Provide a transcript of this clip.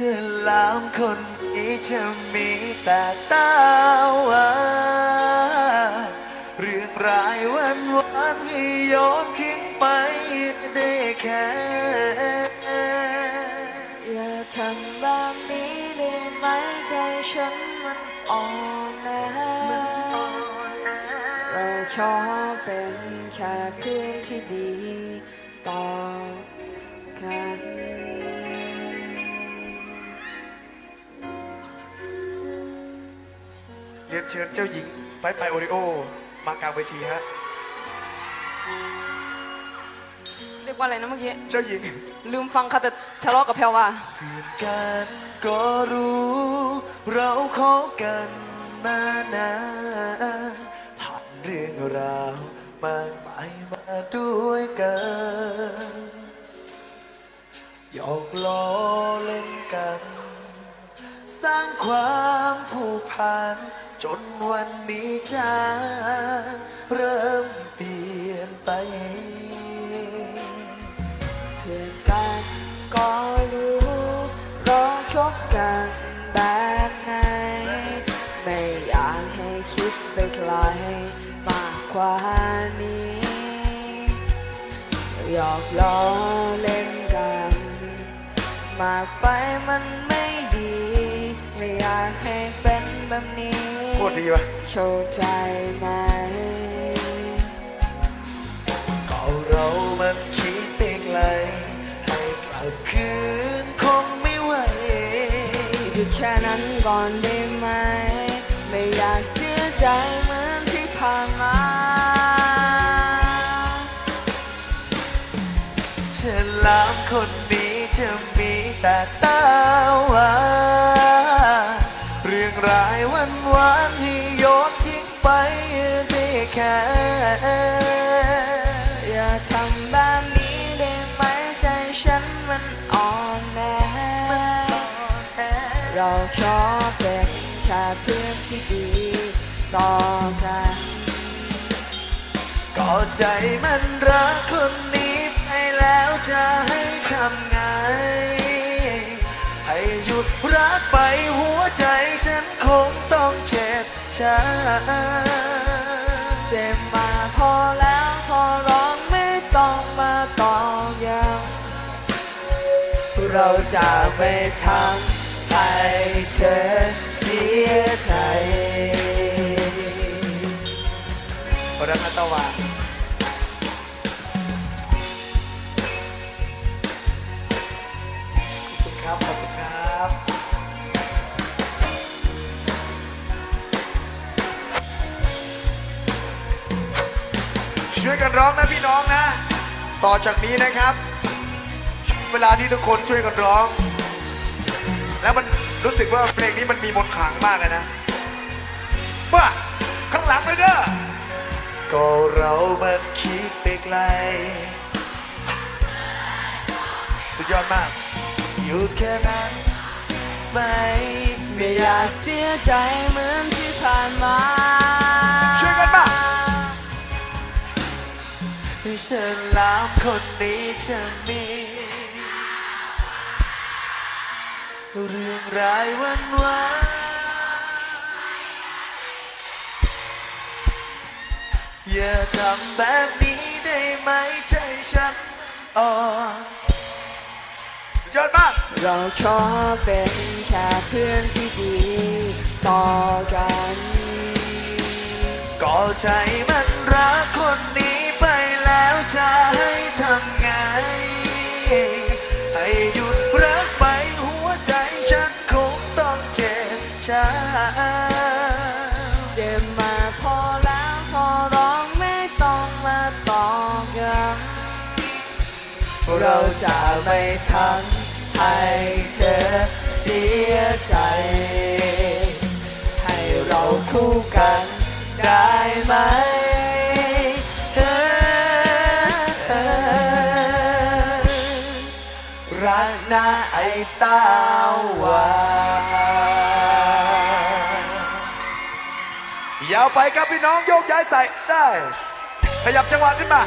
อลามคนนี้จะมีแต่ตาวาเรื่องรายวันวานให้โยนทิ้งไปได้แค่อย่าทำแบบนี้ได้ไหมใจฉันมันอ่อนแอเราชอบเป็นแค่เพื่อนที่ดีต่อกัน ยนเชิญเจ้าหญิงไปไปโอริโอ มากลางเวทีฮะ เรียกว่าอะไรนะเมื่อกี้ เจ้าหญิง ลืมฟังค่ะแต่ทะเลาะกับแพลวว่า เพื่อนกันก็รู้ เราคบกันมานานผ่านเรื่องราวมากมายมาด้วยกันหยอกล้อเล่นกัน สร้างความผูกพัน จนวันนี้จะเริ่มเปลี่ยนไปเพื่อนกันก็รู้เราชอบกันแบบไหนไม่อยากให้คิดไปไกลมากกว่านี้หยอกล้อเล่นกัน มากไปมันไม่ดี ไม่อยากให้เป็นแบบนี้ พูดดีปะโชว์ใจไหมก็เรามันคิดไปไกลให้กลับคืนคงไม่ไหวหยุดแค่นั้นก่อนได้ไหม ไม่อยากเสียใจเหมือนที่ผ่านมาเธอลามคนนี้จะมีแต่ตา คอย่าทำแบบนี้ได้ไหมใจฉันมันอ่อนแอเราชอบเป็นชาเพื่อนที่ดีต่อกันก็ใจมันรักคนนี้ไปแล้วจะให้ทำไง ให้หยุดรักไปหัวใจฉันคงต้องเจ็บช้ำ เจ็บมาพอแล้วขอร้องไม่ต้องมาตออยัง เราจะไม่ทำ ช่วยกันร้องนะพี่น้องนะ ต่อจากนี้นะครับ เวลาที่ทุกคนช่วยกันร้อง แล้วมันรู้สึกว่าเพลงนี้มันมีมนต์ขลังมากเลยนะว่าข้างหลังเลยเด้อก็เรามันคิดไปไกล สุดยอดมากหยุดแค่นั้นไหม่ไม่อยากเสียใจเหมือนที่ผ่านมา ให้ฉันลามคนนี้จะมี เรื่องรายวันวานอย่าทำแบบนี้ได้ไหมใจฉันอ่อนยอดมากเราชอบเป็นแค่เพื่อนที่ดีต่อกัน ก็ใจมันรักคนนี้ เจ็บมาพอแล้วขอร้องไม่ต้องมาตอกย้ำเราจะไม่ทำให้เธอเสียใจ ให้เราคู่กันได้ไหมเออรักนะไอ้ตาหวานาวไปครับพี่น้องโยกย้ายใส่ได้ ขยับจังหวะขึ้นมา